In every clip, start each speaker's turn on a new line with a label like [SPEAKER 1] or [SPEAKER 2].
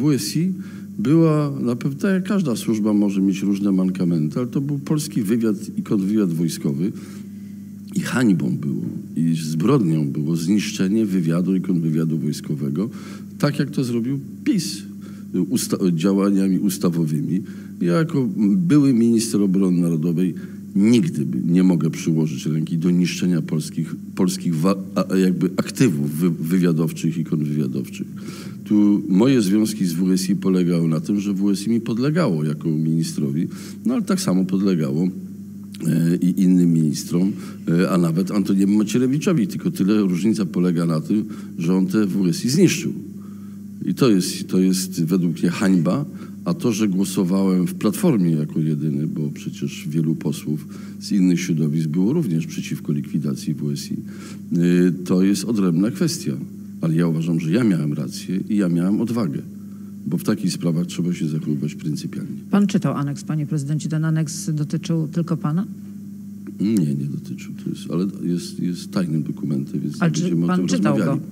[SPEAKER 1] WSI była, na pewno tak jak każda służba może mieć różne mankamenty, ale to był polski wywiad i kontrwywiad wojskowy. I hańbą było, i zbrodnią było zniszczenie wywiadu i kontrwywiadu wojskowego, tak jak to zrobił PiS usta działaniami ustawowymi. Ja jako były minister obrony narodowej nigdy nie mogę przyłożyć ręki do niszczenia polskich, polskich jakby aktywów wy wywiadowczych i kontrwywiadowczych. Tu moje związki z WSI polegały na tym, że WSI mi podlegało jako ministrowi, no ale tak samo podlegało e, i innym ministrom, e, a nawet Antoniemu Macierewiczowi. Tylko tyle różnica polega na tym, że on te WSI zniszczył. I to jest, to jest według mnie hańba, a to, że głosowałem w Platformie jako jedyny, bo przecież wielu posłów z innych środowisk było również przeciwko likwidacji WSI, y, to jest odrębna kwestia. Ale ja uważam, że ja miałem rację i ja miałem odwagę, bo w takich sprawach trzeba się zachowywać pryncypialnie.
[SPEAKER 2] Pan czytał aneks, panie prezydencie. Ten aneks dotyczył tylko pana?
[SPEAKER 1] Nie, nie dotyczył. To jest, ale jest, jest tajnym dokumentem, więc
[SPEAKER 2] Ale
[SPEAKER 1] nie będziemy o
[SPEAKER 2] pan
[SPEAKER 1] tym
[SPEAKER 2] czytał
[SPEAKER 1] rozmawiali.
[SPEAKER 2] go?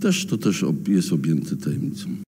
[SPEAKER 1] Też to też jest objęte tajemnicą.